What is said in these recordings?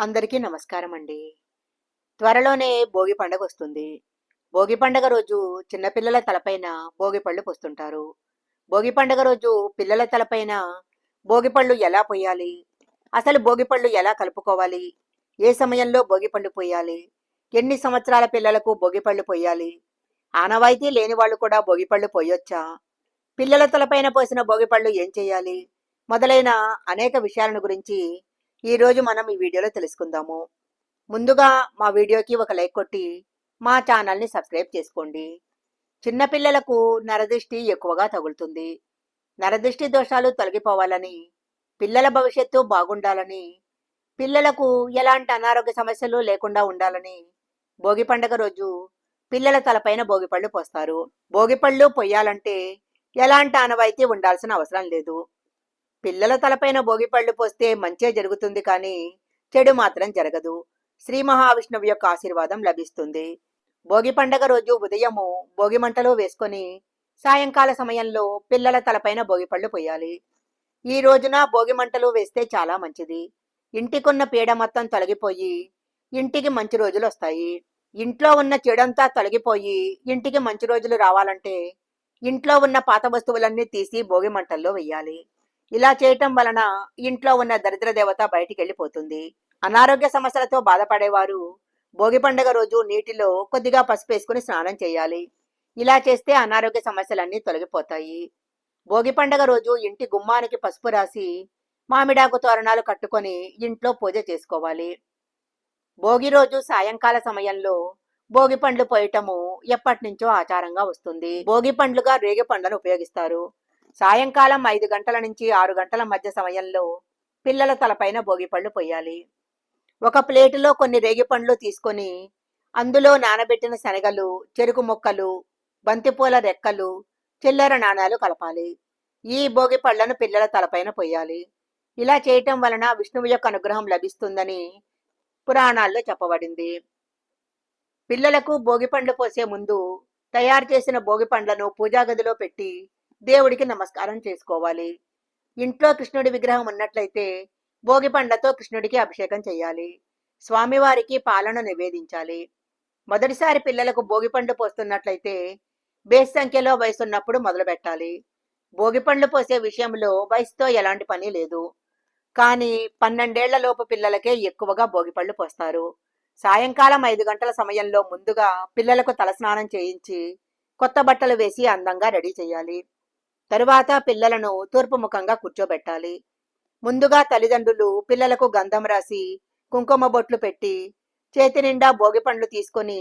అందరికీ నమస్కారం అండి. త్వరలోనే భోగి పండగ వస్తుంది. భోగి పండగ రోజు చిన్నపిల్లల తలపైన భోగి పళ్ళు పోస్తుంటారు. భోగి పండగ రోజు పిల్లల తలపైన భోగి పళ్ళు ఎలా పోయాలి? అసలు భోగి పళ్ళు ఎలా కలుపుకోవాలి? ఏ సమయంలో భోగి పళ్ళు పోయాలి? ఎన్ని సంవత్సరాల పిల్లలకు భోగి పళ్ళు పోయాలి? ఆనవాయితీ లేని వాళ్ళు కూడా భోగి పళ్ళు పోయొచ్చా? పిల్లల తలపైన పోసిన భోగి పళ్ళు ఏం చేయాలి? మొదలైన అనేక విషయాలను గురించి ఈ రోజు మనం ఈ వీడియోలో తెలుసుకుందాము. ముందుగా మా వీడియోకి ఒక లైక్ కొట్టి మా ఛానల్ని సబ్స్క్రైబ్ చేసుకోండి. చిన్నపిల్లలకు నరదృష్టి ఎక్కువగా తగులుతుంది. నరదృష్టి దోషాలు తొలగిపోవాలని పిల్లల భవిష్యత్తు బాగుండాలని పిల్లలకు ఎలాంటి అనారోగ్య సమస్యలు లేకుండా ఉండాలని భోగి పండగ రోజు పిల్లల తలపైన భోగిపళ్ళు పోస్తారు. భోగిపళ్ళు పొయ్యాలంటే ఎలాంటి ఆనవాయితీ ఉండాల్సిన అవసరం లేదు. పిల్లల తలపైన భోగిపళ్ళు పోస్తే మంచే జరుగుతుంది కానీ చెడు మాత్రం జరగదు. శ్రీ మహావిష్ణువు యొక్క ఆశీర్వాదం లభిస్తుంది. భోగి పండగ రోజు ఉదయము భోగి మంటలు వేసుకొని సాయంకాల సమయంలో పిల్లల తలపైన భోగిపళ్ళు పోయాలి. ఈ రోజున భోగి మంటలు వేస్తే చాలా మంచిది. ఇంటికున్న పీడ మొత్తం తొలగిపోయి ఇంటికి మంచి రోజులు వస్తాయి. ఇంట్లో ఉన్న చెడంతా తొలగిపోయి ఇంటికి మంచి రోజులు రావాలంటే ఇంట్లో ఉన్న పాత వస్తువులన్నీ తీసి భోగి మంటల్లో వెయ్యాలి ఇలా చేయటం వలన ఇంట్లో ఉన్న దరిద్ర దేవత బయటికి వెళ్ళిపోతుంది. అనారోగ్య సమస్యలతో బాధపడేవారు భోగి పండగ రోజు నీటిలో కొద్దిగా పసుపు వేసుకుని స్నానం చేయాలి. ఇలా చేస్తే అనారోగ్య సమస్యలన్నీ తొలగిపోతాయి. భోగి పండగ రోజు ఇంటి గుమ్మానికి పసుపు రాసి మామిడాకు తోరణాలు కట్టుకొని ఇంట్లో పూజ చేసుకోవాలి. భోగి రోజు సాయంకాల సమయంలో భోగి పండ్లు పోయటము ఎప్పటి నుంచో ఆచారంగా వస్తుంది. భోగి పండ్లుగా రేగి పండ్లను ఉపయోగిస్తారు. సాయంకాలం ఐదు గంటల నుంచి ఆరు గంటల మధ్య సమయంలో పిల్లల తలపైన భోగిపళ్ళు పొయ్యాలి. ఒక ప్లేటులో కొన్ని రేగిపండ్లు తీసుకొని అందులో నానబెట్టిన శనగలు చెరుకు మొక్కలు బంతిపూల రెక్కలు చిల్లర నాణాలు కలపాలి. ఈ భోగి పళ్ళను పిల్లల తలపైన పొయ్యాలి. ఇలా చేయటం వలన విష్ణువు యొక్క అనుగ్రహం లభిస్తుందని పురాణాల్లో చెప్పబడింది. పిల్లలకు భోగి పండ్లు పోసే ముందు తయారు చేసిన భోగి పండ్లను పూజా గదిలో పెట్టి దేవుడికి నమస్కారం చేసుకోవాలి. ఇంట్లో కృష్ణుడి విగ్రహం ఉన్నట్లయితే భోగి పండ్లతో కృష్ణుడికి అభిషేకం చేయాలి. స్వామివారికి పాలన నివేదించాలి. మొదటిసారి పిల్లలకు భోగి పండ్లు పోస్తున్నట్లయితే బేస్ సంఖ్యలో వయసున్నప్పుడు మొదలు పెట్టాలి. భోగి పండ్లు పోసే విషయంలో వయసుతో ఎలాంటి పని లేదు. కానీ పన్నెండేళ్ళలోపు పిల్లలకే ఎక్కువగా భోగిపళ్ళు పోస్తారు. సాయంకాలం ఐదు గంటల సమయంలో ముందుగా పిల్లలకు తలస్నానం చేయించి కొత్త బట్టలు వేసి అందంగా రెడీ చేయాలి. తరువాత పిల్లలను తూర్పు ముఖంగా కూర్చోబెట్టాలి. ముందుగా తల్లిదండ్రులు పిల్లలకు గంధం రాసి కుంకుమ బొట్లు పెట్టి చేతి నిండా భోగిపండ్లు తీసుకొని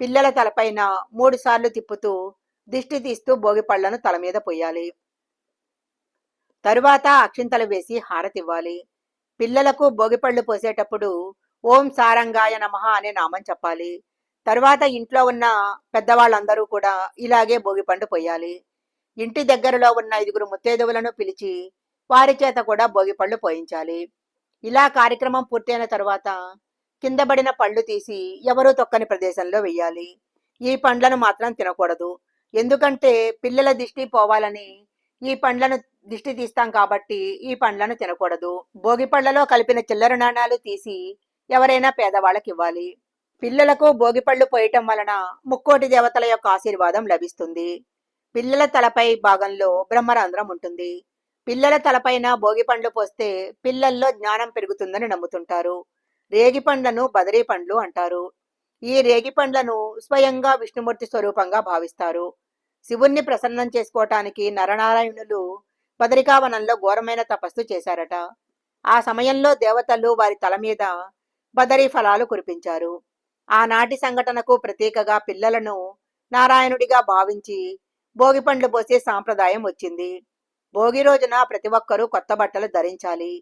పిల్లల తలపైన మూడు సార్లు తిప్పుతూ దిష్టి తీస్తూ భోగిపళ్ళను తల మీద పోయాలి తరువాత అక్షింతలు వేసి హారతివ్వాలి పిల్లలకు భోగిపళ్ళు పోసేటప్పుడు ఓం సారంగాయ నమః అనే నామం చెప్పాలి. తరువాత ఇంట్లో ఉన్న పెద్దవాళ్ళందరూ కూడా ఇలాగే భోగిపండు పోయాలి ఇంటి దగ్గరలో ఉన్న ఐదుగురు ముత్తైదువులను పిలిచి వారి చేత కూడా భోగిపళ్ళు పోయించాలి. ఇలా కార్యక్రమం పూర్తయిన తరువాత కిందబడిన పళ్ళు తీసి ఎవరూ తొక్కని ప్రదేశంలో వెయ్యాలి. ఈ పండ్లను మాత్రం తినకూడదు. ఎందుకంటే పిల్లల దిష్టి పోవాలని ఈ పండ్లను దిష్టి తీస్తాం కాబట్టి ఈ పండ్లను తినకూడదు. భోగి పళ్ళలో కలిపిన చిల్లర నాణాలు తీసి ఎవరైనా పేదవాళ్ళకి ఇవ్వాలి. పిల్లలకు భోగి పళ్ళు పోయటం వలన ముక్కోటి దేవతల యొక్క ఆశీర్వాదం లభిస్తుంది. పిల్లల తలపై భాగంలో బ్రహ్మరంధ్రం ఉంటుంది. పిల్లల తలపైన భోగి పండ్లు పోస్తే పిల్లల్లో జ్ఞానం పెరుగుతుందని నమ్ముతుంటారు. రేగి పండ్లను బదరీ పండ్లు అంటారు. ఈ రేగి పండ్లను స్వయంగా విష్ణుమూర్తి స్వరూపంగా భావిస్తారు. శివుణ్ణి ప్రసన్నం చేసుకోవటానికి నరనారాయణులు బదరికావనంలో ఘోరమైన తపస్సు చేశారట. ఆ సమయంలో దేవతలు వారి తల మీద బదరీ ఫలాలు కురిపించారు. ఆనాటి సంఘటనకు ప్రతీకగా పిల్లలను నారాయణుడిగా భావించి భోగి పండ్లు పోసే సాంప్రదాయం వచ్చింది. భోగి రోజున ప్రతి ఒక్కరూ కొత్త బట్టలు ధరించాలి.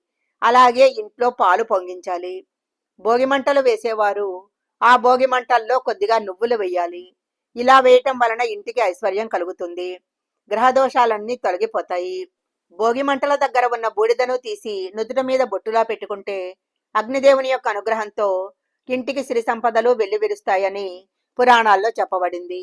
అలాగే ఇంట్లో పాలు పొంగించాలి. భోగి మంటలు వేసేవారు. ఆ భోగి మంటల్లో కొద్దిగా నువ్వులు వేయాలి. ఇలా వేయటం వలన ఇంటికి ఐశ్వర్యం కలుగుతుంది. గ్రహదోషాలన్నీ తొలగిపోతాయి. భోగి మంటల దగ్గర ఉన్న బూడిదను తీసి నుదుట మీద బొట్టులా పెట్టుకుంటే అగ్నిదేవుని యొక్క అనుగ్రహంతో ఇంటికి సిరి సంపదలు వెల్లివిరుస్తాయని పురాణాల్లో చెప్పబడింది.